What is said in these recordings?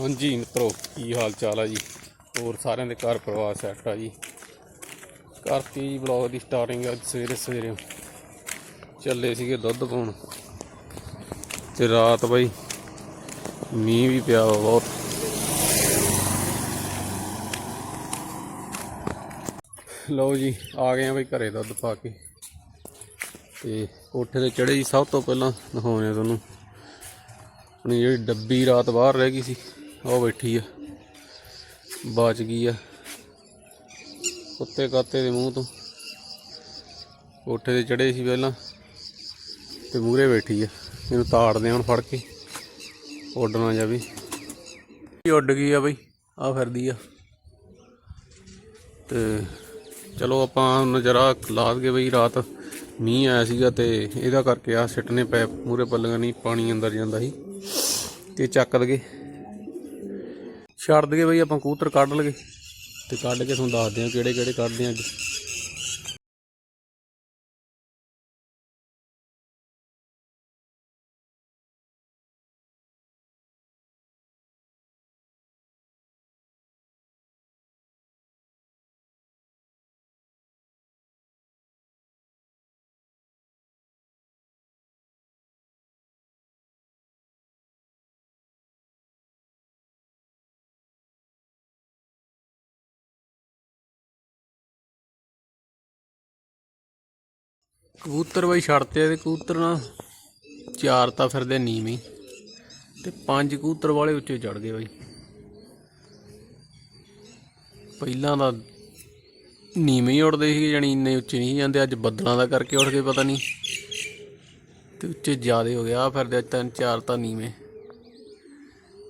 ਹਾਂਜੀ ਮਿੱਤਰੋ ਕੀ ਹਾਲ ਚਾਲ ਆ ਜੀ? ਹੋਰ ਸਾਰਿਆਂ ਦੇ ਘਰ ਪਰਿਵਾਰ ਸੈੱਟ ਆ ਜੀ। ਕਰਤੀ ਜੀ ਬਲੌਗ ਦੀ ਸਟਾਰਟਿੰਗ ਅੱਜ ਸਵੇਰੇ ਸਵੇਰੇ ਚੱਲੇ ਸੀਗੇ ਦੁੱਧ ਪਾਉਣ। ਤੇ ਰਾਤ ਬਾਈ ਮੀਂਹ ਵੀ ਪਿਆ ਵਾ ਬਹੁਤ। ਲਓ ਜੀ, ਆ ਗਏ ਆ ਬਈ ਘਰੇ ਦੁੱਧ ਪਾ ਕੇ। ਤੇ ਕੋਠੇ ਤੇ ਚੜੇ ਜੀ, ਸਭ ਤੋਂ ਪਹਿਲਾਂ ਦਿਖਾਉਣੇ ਆ ਤੁਹਾਨੂੰ। ਆਪਣੀ ਜਿਹੜੀ ਡੱਬੀ ਰਾਤ ਬਾਹਰ ਰਹਿ ਗਈ ਸੀ। ਉਹ ਬੈਠੀ ਆ। ਬਾਚ ਗਈ ਆ। ਕੁੱਤੇ ਕਾਤੇ ਦੇ ਮੂੰਹ ਤੋਂ। ਕੋਠੇ ਤੇ ਚੜੇ ਸੀ ਪਹਿਲਾਂ। ਤੇ ਮੂਰੇ ਬੈਠੀ ਆ। ਇਹਨੂੰ ਤਾੜਦੇ ਆ ਹੁਣ ਫੜ ਕੇ। ਉੱਡ ਨਾ ਜਾਵੇ। ਇਹ ਉੱਡ ਗਈ ਆ ਬਈ। ਆ ਫਿਰਦੀ ਆ। ਤੇ ਚਲੋ ਆਪਾਂ ਨਜ਼ਰਾ ਲਾ ਦਈਏ ਬਈ ਰਾਤ। ਮੀਂਹ ਆਇਆ ਸੀਗਾ ਤੇ ਇਹਦਾ ਕਰਕੇ ਆ ਸਿੱਟਨੇ ਪੈ ਮੂਰੇ ਪੱਲੀਆਂ ਨਹੀਂ ਪਾਣੀ ਅੰਦਰ ਜਾਂਦਾ ਸੀ। ਤੇ ਚੱਕ ਦਗੇ ਛੱਡ ਦਗੇ ਬਈ, ਆਪਾਂ ਕਬੂਤਰ ਕੱਢ ਲਗੇ ਤੇ ਕੱਢ ਕੇ ਤੁਹਾਨੂੰ ਦੱਸਦੇ ਆ ਕਿਹੜੇ ਕਿਹੜੇ ਕੱਢਦੇ ਆ ਕਬੂਤਰ ਬਈ ਛੱਡਤੇ ਆ ਤੇ ਕਬੂਤਰ ਨਾ ਚਾਰ ਤਾਂ ਫਿਰਦੇ ਨੀਵੇਂ ਹੀ। ਤੇ ਪੰਜ ਕਬੂਤਰ ਵਾਲੇ ਉੱਚੇ ਚੜ ਗਏ ਬਈ। ਪਹਿਲਾਂ ਤਾਂ ਨੀਵੇਂ ਹੀ ਉੜਦੇ ਸੀ ਜਾਨੀ ਇੰਨੇ ਉੱਚੇ ਨਹੀਂ ਜਾਂਦੇ, ਅੱਜ ਬੱਦਲਾਂ ਦਾ ਕਰਕੇ ਉੱਠ ਗਏ ਪਤਾ ਨਹੀਂ। ਤੇ ਉੱਚੇ ਜ਼ਿਆਦੇ ਹੋ ਗਿਆ ਆ ਫਿਰਦੇ ਅੱਜ ਤਿੰਨ ਚਾਰ ਤਾਂ ਨੀਵੇਂ।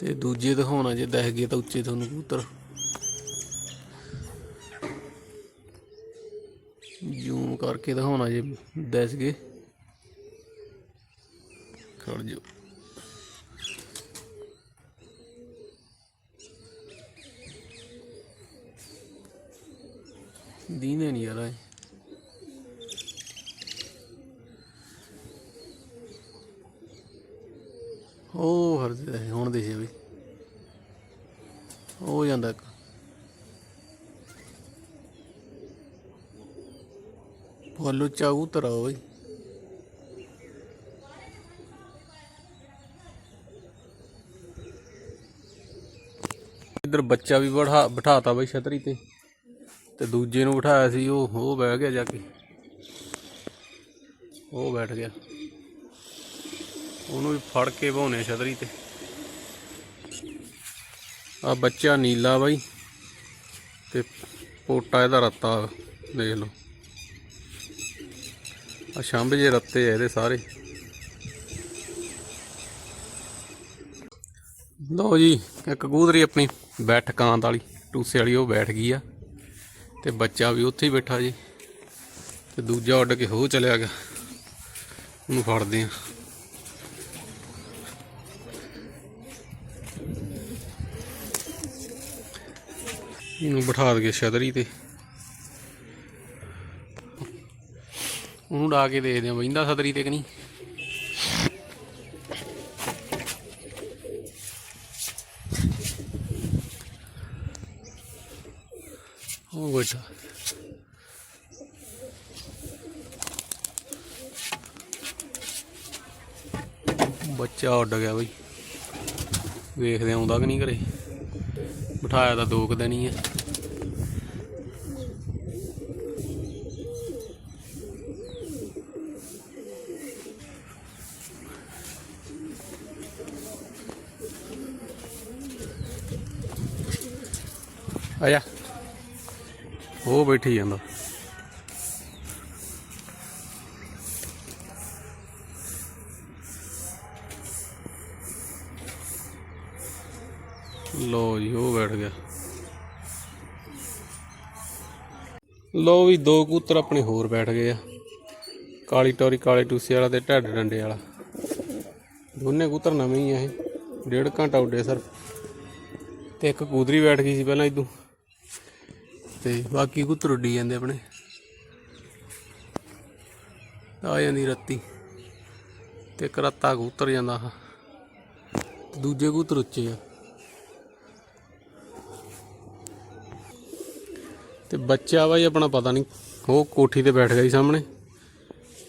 ਤੇ ਦੂਜੇ ਦਿਖਾਉਣਾ ਜੇ ਦਿਖ ਗਏ ਤਾਂ ਉੱਚੇ ਤੁਹਾਨੂੰ ਕਬੂਤਰ। ਜ਼ੂਮ ਕਰਕੇ ਦਿਖਾਉਣਾ ਜੇ ਦਿਸ ਗਏ ਖੜ ਜੋ ਦੀਨੇ ਨਹੀਂ ਯਾਰ ਇਹ ਉਹ ਹਰਦੇ ਹੁਣ ਦੇਖੇ ਵੀ। ਉਹ ਜਾਂਦਾ ਇੱਕ। ਫੁੱਲ ਚਾਉ ਉਤਰਾ ਓਏ। ਇੱਧਰ ਬੱਚਾ ਵੀ ਬਿਠਾ, ਬਿਠਾਤਾ ਬਈ ਛਤਰੀ ਤੇ ਤੇ ਦੂਜੇ ਨੂੰ ਬਿਠਾਇਆ ਸੀ ਉਹ ਉਹ ਬਹਿ ਗਿਆ ਜਾ ਕੇ। ਉਹ ਬੈਠ ਗਿਆ। ਉਹਨੂੰ ਵੀ ਫੜ ਕੇ ਭਾਉਨੇ ਛਤਰੀ ਤੇ। ਆ ਬੱਚਾ ਨੀਲਾ ਬਾਈ, ਤੇ ਪੋਟਾ ਇਹਦਾ ਰੱਤਾ, ਦੇਖ ਲਓ। ਆ ਸ਼ੰਭ ਜੇ ਰੱਤੇ ਆ ਇਹਦੇ ਸਾਰੇ। ਲਓ ਜੀ, ਇੱਕ ਕਬੂਤਰੀ ਆਪਣੀ ਬੈਠ ਕਾਂਤ ਵਾਲੀ, ਟੂਸੇ ਵਾਲੀ, ਉਹ ਬੈਠ ਗਈ ਆ। ਤੇ ਬੱਚਾ ਵੀ ਉੱਥੇ ਹੀ ਬੈਠਾ ਜੀ। ਤੇ ਦੂਜਾ ਉੱਡ ਕੇ ਹੋ ਚਲਿਆ ਗਿਆ। ਉਹਨੂੰ ਫੜਦੇ ਆ। ਇਹਨੂੰ ਬਿਠਾ ਦਗੇ ਛਤਰੀ ਤੇ। ਉਹਨੂੰ ਡਾ ਕੇ ਦੇਖਦੇ ਆ ਬਹਿੰਦਾ ਛਤਰੀ ਤੇ ਕਿ ਨਹੀਂ? ਉਹ ਬੈਠਾ ਬੱਚਾ ਉੱਡ ਗਿਆ ਬਈ। ਵੇਖਦੇ ਆਉਂਦਾ ਕਿ ਨਹੀਂ ਘਰੇ। ਬਿਠਾਇਆ ਤਾਂ ਦੋ ਕੁ ਦਿਨ ਹੀ ਆ। ਆਇਆ ਉਹ ਬੈਠੀ ਜਾਂਦਾ। ਲੋ ਜੀ, ਉਹ ਬੈਠ ਗਿਆ। ਲੋ ਵੀ ਦੋ ਕੂਤਰ ਆਪਣੇ ਹੋਰ ਬੈਠ ਗਏ ਆ। ਕਾਲੀ ਟੋਰੀ, ਕਾਲੇ ਟੂਸੇ ਵਾਲਾ ਤੇ ਢੱਡ ਡੰਡੇ ਵਾਲਾ। ਦੋਨੇ ਕੂਤਰ ਨਵੇਂ ਹੀ ਆ ਇਹ। ਡੇਢ ਘੰਟਾ ਉੱਡੇ ਸਰ। ਤੇ ਇੱਕ ਕੂਦਰੀ ਬੈਠ ਗਈ ਸੀ ਪਹਿਲਾਂ ਇਦੋਂ ਤੇ ਬਾਕੀ ਕੁੱਤਰ ਉੱਡੀ ਜਾਂਦੇ ਆਪਣੇ। ਆ ਜਾਂਦੀ ਰੱਤੀ। ਤੇ ਇੱਕ ਰੱਤਾ ਕਬੂਤਰ ਜਾਂਦਾ ਹਾਂ ਦੂਜੇ ਕਬੂਤਰ ਉੱਚੇ ਆ। ਤੇ ਬੱਚਾ ਵਾ ਜੀ ਆਪਣਾ ਪਤਾ ਨਹੀਂ, ਉਹ ਕੋਠੀ ਤੇ ਬੈਠ ਗਿਆ ਸੀ ਸਾਹਮਣੇ।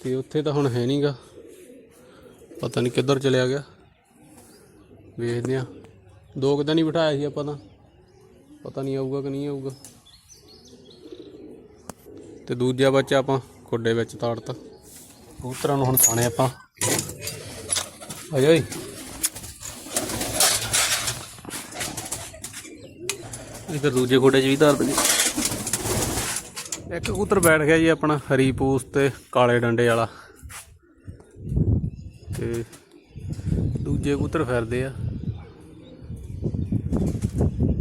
ਤੇ ਉੱਥੇ ਤਾਂ ਹੁਣ ਹੈ ਨਹੀਂਗਾ ਪਤਾ ਨਹੀਂ ਕਿੱਧਰ ਚਲਿਆ ਗਿਆ। ਵੇਖਦੇ ਆ ਦੋ ਕਿਦਾਂ ਨਹੀਂ ਬਿਠਾਇਆ ਸੀ ਆਪਾਂ ਤਾਂ। ਪਤਾ ਨਹੀਂ ਆਊਗਾ ਕਿ ਨਹੀਂ ਆਊਗਾ। ਤੇ ਦੂਜਾ ਬੱਚਾ ਆਪਾਂ ਖੁੱਡੇ ਵਿੱਚ ਤਾੜਤਾ। ਕਬੂਤਰਾਂ ਨੂੰ ਹੁਣ ਖਾਣੇ ਆਪਾਂ। ਆ ਜੀ ਓਏ। ਇਧਰ ਦੂਜੇ ਖੁੱਡੇ 'ਚ ਵੀ ਧਰ ਦਈਏ ਇੱਕ ਕਬੂਤਰ ਬੈਠ ਗਿਆ ਜੀ ਆਪਣਾ, ਹਰੀ ਪੂਸ ਤੇ ਕਾਲੇ ਡੰਡੇ ਵਾਲਾ। ਤੇ ਦੂਜੇ ਕਬੂਤਰ ਫਿਰਦੇ ਆ।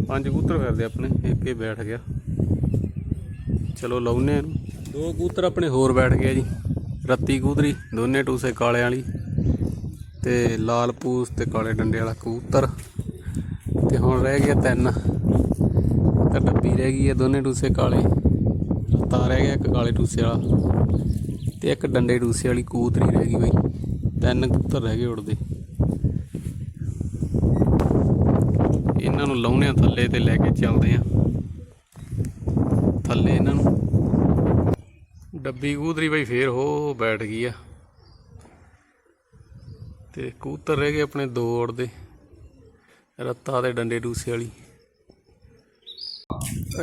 ਪੰਜ ਕਬੂਤਰ ਫਿਰਦੇ ਆਪਣੇ, ਇੱਕ ਇਹ ਬੈਠ ਗਿਆ। ਚਲੋ ਲਾਉਨੇ ਇਹਨੂੰ ਦੋ ਕਬੂਤਰ ਆਪਣੇ ਹੋਰ ਬੈਠ ਗਏ ਜੀ। ਰੱਤੀ ਕਬੂਤਰੀ, ਦੋਨੇ ਟੂਸੇ ਕਾਲੇ ਵਾਲੀ ਤੇ ਲਾਲ ਪੂਸ ਤੇ ਕਾਲੇ ਡੰਡੇ ਵਾਲਾ ਕਬੂਤਰ। ਤੇ ਹੁਣ ਰਹਿ ਗਿਆ ਤਿੰਨ। ਤਾਂ ਡੱਬੀ ਰਹਿ ਗਈ ਹੈ ਦੋਨੇ ਟੂਸੇ ਕਾਲੇ। ਤਾਂ ਰਹਿ ਗਿਆ ਇੱਕ ਕਾਲੇ ਟੂਸੇ ਵਾਲਾ ਤੇ ਇੱਕ ਡੰਡੇ ਟੂਸੇ ਵਾਲੀ ਕੂਤਰੀ ਰਹਿ ਗਈ ਬਈ। ਤਿੰਨ ਕਬੂਤਰ ਰਹਿ ਗਏ ਉੜਦੇ। ਇਹਨਾਂ ਨੂੰ ਲਾਉਣੇ ਆ ਥੱਲੇ ਤੇ ਲੈ ਕੇ ਚੱਲਦੇ ਆ। ਥੱਲੇ ਇਹਨਾਂ ਨੂੰ ਡੱਬੀ ਕਬੂਤਰੀ ਬਈ ਫੇਰ ਹੋ ਬੈਠ ਗਈ ਆ। ਤੇ ਕੂਤਰ ਰਹਿ ਗਏ ਆਪਣੇ ਦੌੜ ਦੇ, ਰੱਤਾ ਤੇ ਡੰਡੇ ਡੂਸੇ ਵਾਲੀ।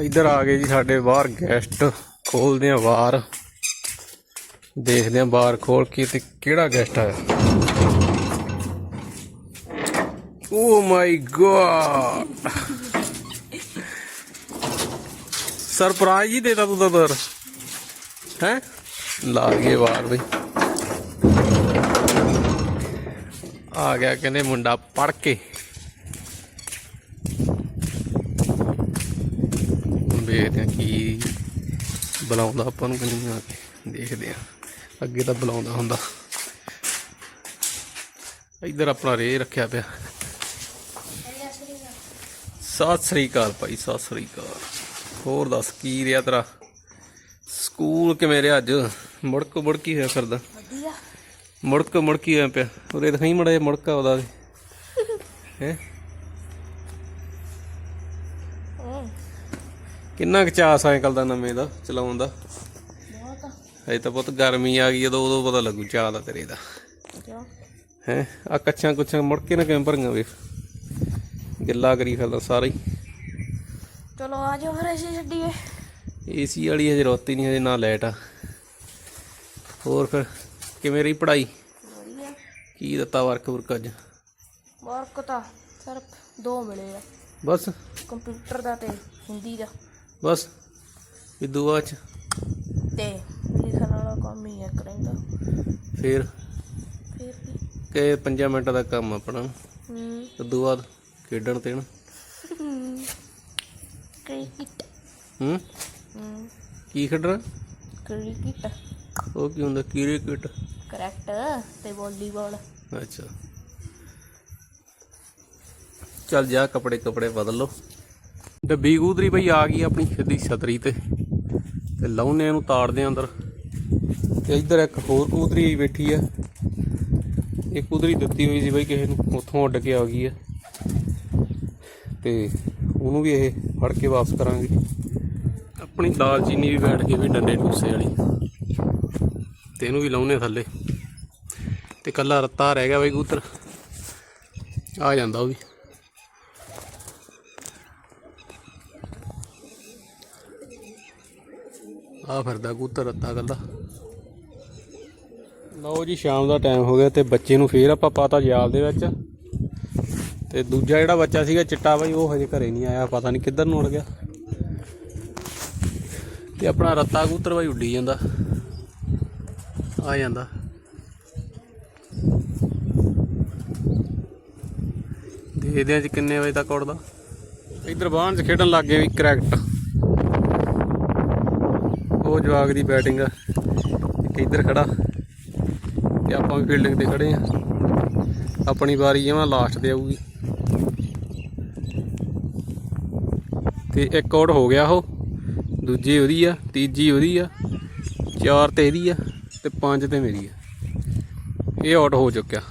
ਇੱਧਰ ਆ ਗਏ ਜੀ ਸਾਡੇ ਬਾਹਰ ਗੈਸਟ ਖੋਲਦੇ ਆ ਬਾਹਰ। ਦੇਖਦੇ ਆ ਬਾਹਰ ਖੋਲ ਕੇ ਤੇ ਕਿਹੜਾ ਗੈਸਟ ਆਇਆ। ਓ ਮਾਈ ਗॉड ਸਰਪ੍ਰਾਈਜ਼ ਹੀ ਦੇਤਾ ਤੂੰ ਤਾਂ ਦਰ ਹੈ? ਲਾ ਗਏ ਵਾਰ ਬਈ। ਆ ਗਿਆ ਕਹਿੰਦੇ ਮੁੰਡਾ ਪੜ ਕੇ। ਵੇਖਦੇ ਆ ਕੀ ਬੁਲਾਉਂਦਾ ਆਪਾਂ ਨੂੰ ਕਿ ਆ ਕੇ। ਦੇਖਦੇ ਆ ਅੱਗੇ ਤਾਂ ਬੁਲਾਉਂਦਾ ਹੁੰਦਾ। ਇੱਧਰ ਆਪਣਾ ਰੇ ਰੱਖਿਆ ਪਿਆ। ਸਤਿ ਸ੍ਰੀ ਅਕਾਲ ਭਾਈ, ਸਤਿ ਸ੍ਰੀ ਅਕਾਲ। ਹੋਰ ਦੱਸ ਕੀ ਰਿਹਾ ਤੇਰਾ? ਸਕੂਲ ਕਿਵੇਂ ਰਿਹਾ ਅੱਜ? ਮੁੜਕ ਮੁੜਕੀ ਹੋਇਆ ਫਿਰਦਾ। ਵਧੀਆ। ਮੁੜਕ ਮੁੜਕੀ ਹੋਇਆ ਪਿਆ। ਉਰੇ ਦਿਖਾਈ ਮੜਾ ਮੁੜਕਾ ਉਹਦਾ ਹੈ? ਕਿੰਨਾ ਕੁ ਚਾਅ ਸਾਈਕਲ ਦਾ ਨਵੇਂ ਦਾ ਚਲਾਉਣ ਦਾ? ਬਹੁਤ ਹਜੇ ਤਾਂ ਬਹੁਤ ਗਰਮੀ ਆ ਗਈ ਜਦੋਂ ਉਦੋਂ ਪਤਾ ਲੱਗੂ ਚਾਅ ਦਾ ਤੇਰੇ ਦਾ। ਹੈ? ਆ ਕੱਛਾਂ ਕੁੱਛਾਂ ਮੁੜ ਕੇ ਨਾ ਕਿਵੇਂ ਭਰੀਆਂ ਵੇਖ। ਗਿੱਲਾ ਕਰੀ ਫਿਰਦਾ ਸਾਰਾ ਹੀ। ਚਲੋ ਆ ਜਾਓ ਫਿਰ ਅਸੀਂ ਛੱਡੀਏ। ਏਸੀ ਵਾਲੀ ਹਜੇ ਰੋਤੀ ਨਹੀਂ ਹਜੇ ਨਾ ਲਾਈਟ ਆ। ਹੋਰ ਫਿਰ ਕਿਵੇਂ ਰਹੀ ਪੜ੍ਹਾਈ? ਵਧੀਆ। ਕੀ ਦਿੱਤਾ ਵਰਕ ਵਰਕ ਅੱਜ? ਮਾਰਕ ਤਾਂ ਸਿਰਫ ਦੋ ਮਿਲੇ ਆ। ਬਸ? ਕੰਪਿਊਟਰ ਦਾ ਤੇ ਹਿੰਦੀ ਦਾ। ਬਸ? ਇਦੂ ਬਾਅਦ ਚ? ਤੇ ਲਿਖਣ ਵਾਲਾ ਕੰਮ ਹੀ ਇੱਕ ਰਹਿੰਦਾ। ਫਿਰ? ਫਿਰ ਵੀ ਕਿ 5 ਮਿੰਟਾਂ ਦਾ ਕੰਮ ਆਪਣਾ। ਹੂੰ। ਇਦੂ ਬਾਅਦ ਖੇਡਣ ਤੇ ਨਾ ਕ੍ਰਿਕਟ। ਹੂੰ? ਹੂੰ ਕੀ ਖੇਡਣਾ? ਕ੍ਰਿਕਟ। ਉਹ ਕੀ ਹੁੰਦਾ? ਕ੍ਰਿਕਟ। ਕਰੈਕਟ ਤੇ ਵਾਲੀਬਾਲ। ਅੱਛਾ। ਚੱਲ ਜਾ ਕੱਪੜੇ ਕੱਪੜੇ ਬਦਲ ਲੋ ਡੱਬੀ ਕੂਦਰੀ ਬਈ ਆ ਗਈ ਆਪਣੀ ਸਿੱਧੀ ਛਤਰੀ ਤੇ। ਤੇ ਲਾਉਨੇ ਇਹਨੂੰ ਤਾੜਦੇ ਅੰਦਰ। ਤੇ ਇੱਧਰ ਇੱਕ ਹੋਰ ਕੂਦਰੀ ਬੈਠੀ ਆ। ਇਹ ਕੂਦਰੀ ਦਿੱਤੀ ਹੋਈ ਸੀ ਬਈ ਕਿਸੇ ਨੂੰ। ਉੱਥੋਂ ਉੱਡ ਕੇ ਆ ਗਈ ਆ। ਤੇ ਉਹਨੂੰ ਵੀ ਇਹ ਫੜ ਕੇ ਵਾਪਸ ਕਰਾਂਗੇ। ਆਪਣੀ ਦਾਲਚੀਨੀ ਵੀ ਬੈਠ ਕੇ ਵੀ ਡੰਡੇ ਡੂਸੇ ਵਾਲੀ। ਤੇ ਇਹਨੂੰ ਵੀ ਲਾਉਨੇ ਥੱਲੇ। ਤੇ ਕੱਲਾ ਰੱਤਾ ਰਹਿ ਗਿਆ ਬਈ ਕਬੂਤਰ। ਆ ਜਾਂਦਾ ਉਹ ਵੀ। ਆ ਫਿਰਦਾ ਕਬੂਤਰ ਰੱਤਾ ਕੱਲਾ ਲਓ ਜੀ, ਸ਼ਾਮ ਦਾ ਟਾਈਮ ਹੋ ਗਿਆ ਤੇ ਬੱਚੇ ਨੂੰ ਫੇਰ ਆਪਾਂ ਪਾਤਾ ਜਾਲ ਦੇ ਵਿੱਚ। ਤੇ ਦੂਜਾ ਜਿਹੜਾ ਬੱਚਾ ਸੀਗਾ ਚਿੱਟਾ ਬਾਈ, ਉਹ ਹਜੇ ਘਰੇ ਨਹੀਂ ਆਇਆ, ਪਤਾ ਨਹੀਂ ਕਿੱਧਰ ਨੂੰ ਉੜ ਗਿਆ। ਤੇ ਆਪਣਾ ਰੱਤਾ ਕਬੂਤਰ ਬਾਈ ਉੱਡੀ ਜਾਂਦਾ। ਆ ਜਾਂਦਾ। ਦੇਖਦੇ ਆ ਜੀ ਕਿੰਨੇ ਵਜੇ ਤੱਕ ਉੱਡਦਾ। ਇੱਧਰ ਬਾਹਰ ਚ ਖੇਡਣ ਲੱਗ ਗਏ ਵੀ ਕਰੈਕਟ ਉਹ ਜਵਾਗ ਦੀ ਬੈਟਿੰਗ ਆ। ਇੱਕ ਇੱਧਰ ਖੜਾ। ਤੇ ਆਪਾਂ ਵੀ ਫੀਲਡਿੰਗ ਤੇ ਖੜੇ ਆ ਆਪਣੀ ਵਾਰੀ ਜਮਾ ਲਾਸਟ ਤੇ ਆਊਗੀ। ਤੇ ਇੱਕ ਆਊਟ ਹੋ ਗਿਆ ਉਹ। ਦੂਜੀ ਉਹਦੀ ਆ, ਤੀਜੀ ਉਹਦੀ ਆ, ਚਾਰ ਤੇ ਇਹਦੀ ਆ ਤੇ ਪੰਜ ਤੇ ਮੇਰੀ ਆ। ਇਹ ਆਊਟ ਹੋ ਚੁੱਕਿਆ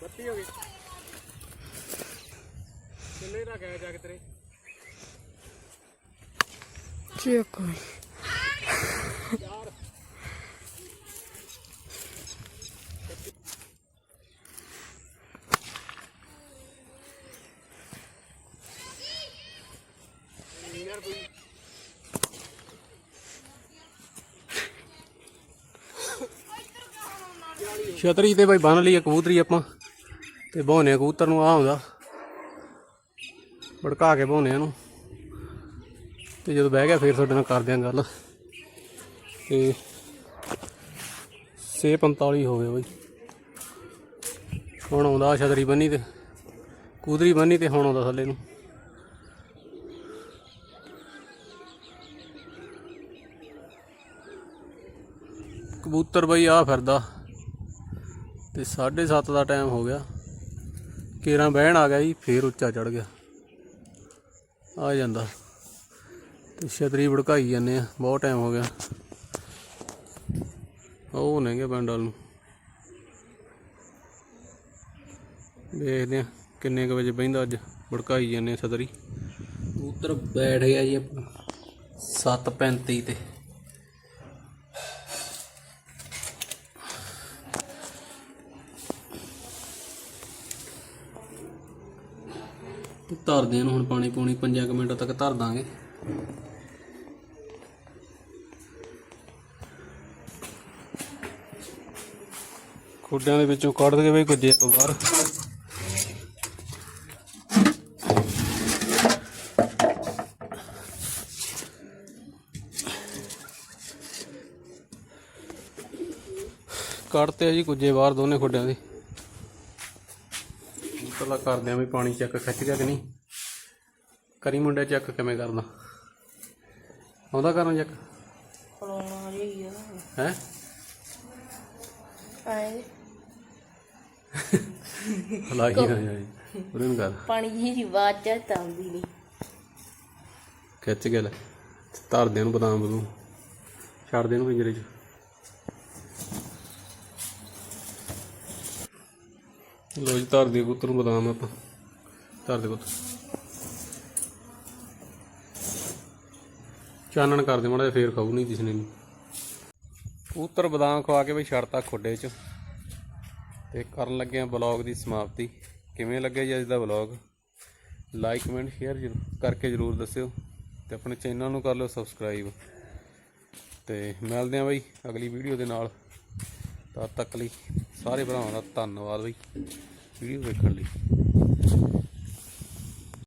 ਛੁੱਟੀ ਹੋ ਗਈ ਗਿਆ ਜਾ ਕੇ ਤੇਰੇ? ਚੇਕ ਛਤਰੀ ਤੇ ਬਈ ਬੰਨ ਲਈ ਕਬੂਤਰੀ ਆਪਾਂ। ਤੇ ਬਹੋਨੇ ਕਬੂਤਰ ਨੂੰ ਆ ਹੁੰਦਾ ਭੜਕਾ ਕੇ ਬਹੋਨੇ ਇਹਨੂੰ। ਤੇ ਜਦੋਂ ਬਹਿ ਗਿਆ ਫਿਰ ਤੁਹਾਡੇ ਨਾਲ ਕਰਦੇ ਆਂ ਗੱਲ। ਤੇ 6:45 ਹੋ ਗਏ ਬਈ। ਹੁਣ ਆਉਂਦਾ ਛਤਰੀ ਬੰਨੀ ਤੇ, ਕੂਦਰੀ ਬੰਨੀ ਤੇ ਹੁਣ ਆਉਂਦਾ ਥੱਲੇ ਨੂੰ। ਕਬੂਤਰ ਬਈ ਆ ਫਿਰਦਾ। ਤੇ 7:30 ਦਾ ਟਾਈਮ ਹੋ ਗਿਆ। ਕੇਰਾਂ ਬਹਿਣ ਆ ਗਿਆ ਜੀ, ਫੇਰ ਉੱਚਾ ਚੜ ਗਿਆ। ਆ ਜਾਂਦਾ। ਤੇ ਛਤਰੀ ਭੜਕਾਈ ਜਾਂਦੇ ਆ, ਬਹੁਤ ਟਾਈਮ ਹੋ ਗਿਆ। ਉਹ ਨੇਗੇ ਬੰਡਲ ਨੂੰ। ਦੇਖਦੇ ਆ ਕਿੰਨੇ ਕੁ ਵਜੇ ਬਹਿੰਦਾ ਅੱਜ, ਭੜਕਾਈ ਜਾਂਦੇ ਆ ਛਤਰੀ। ਕਬੂਤਰ ਬੈਠ ਗਿਆ ਜੀ ਆਪਣਾ। 7:35 ਤੇ। ਧਰਦੇ ਨੂੰ ਹੁਣ ਪਾਣੀ ਪੂਣੀ 5 ਮਿੰਟ ਤੱਕ ਧਰ ਦਾਂਗੇ। ਖੁੱਡਿਆਂ ਦੇ ਵਿੱਚੋਂ ਕੱਢ ਕੇ ਬਈ ਕੁਝੇ ਆਪਾਂ ਬਾਹਰ। ਕੱਢਤੇ ਆ ਜੀ ਕੁਝੇ ਬਾਹਰ ਦੋਨੇ ਖੁੱਡਿਆਂ ਦੇ। ਪਹਿਲਾਂ ਕਰਦੇ ਆਂ ਵੀ ਪਾਣੀ ਚੈੱਕ ਖਿੱਚ ਗਿਆ ਕਿ ਨਹੀਂ। ਕਰੀ ਮੁੰਡਾ ਚੈੱਕ ਕਿਵੇਂ ਕਰਦਾ ਆਉਂਦਾ ਕਰਨ ਚੈੱਕ? ਪਲੋਣਾ ਰਹੀ ਆ ਹੈ? ਆਏ। ਹਲਾਈ ਨਾ ਜਾਈ। ਉਹਨੂੰ ਨੂੰ ਕਰ। ਪਾਣੀ ਜੀ ਦੀ ਆਵਾਜ਼ ਚ ਆਉਂਦੀ ਨਹੀਂ। ਖਿੱਚ ਕੇ ਲੈ। ਧਰ ਦੇ ਨੂੰ ਬਦਾਮ ਬਦੂ ਛੱਡ ਦੇ ਨੂੰ ਪਿੰਜਰੇ 'ਚ। ਲੋ ਜੀ ਧਰ ਦੇ ਕਬੂਤਰ ਨੂੰ ਬਦਾਮ ਆਪਾਂ। ਧਰ ਦੇ ਕਬੂਤਰ ਚਾਨਣ ਕਰ ਦੇ ਮਾੜਾ ਜਿਹਾ, ਫੇਰ ਖਾਊ, ਨਹੀਂ ਦਿਸਣੇ ਨੂੰ ਕਬੂਤਰ ਬਦਾਮ ਖਵਾ ਕੇ ਬਈ ਛੱਡਤਾ ਖੋਡੇ 'ਚ। ਤੇ ਕਰਨ ਲੱਗੇ ਆ ਬਲੌਗ ਦੀ ਸਮਾਪਤੀ। ਕਿਵੇਂ ਲੱਗਿਆ ਜੀ ਅੱਜ ਦਾ ਬਲੌਗ ਲਾਈਕ ਕਮੈਂਟ ਸ਼ੇਅਰ ਕਰਕੇ ਜਰੂਰ ਦੱਸਿਓ। ਤੇ ਆਪਣੇ ਚੈਨਲ ਨੂੰ ਕਰ ਲਿਓ ਸਬਸਕ੍ਰਾਈਬ। ਤੇ ਮਿਲਦੇ ਆਂ ਬਈ ਅਗਲੀ ਵੀਡੀਓ ਦੇ ਨਾਲ। ਤਦ ਤੱਕ ਲਈ ਸਾਰੇ ਭਰਾਵਾਂ ਦਾ ਧੰਨਵਾਦ ਬਈ। ਵੀਡੀਓ ਵੇਖਣ ਲਈ।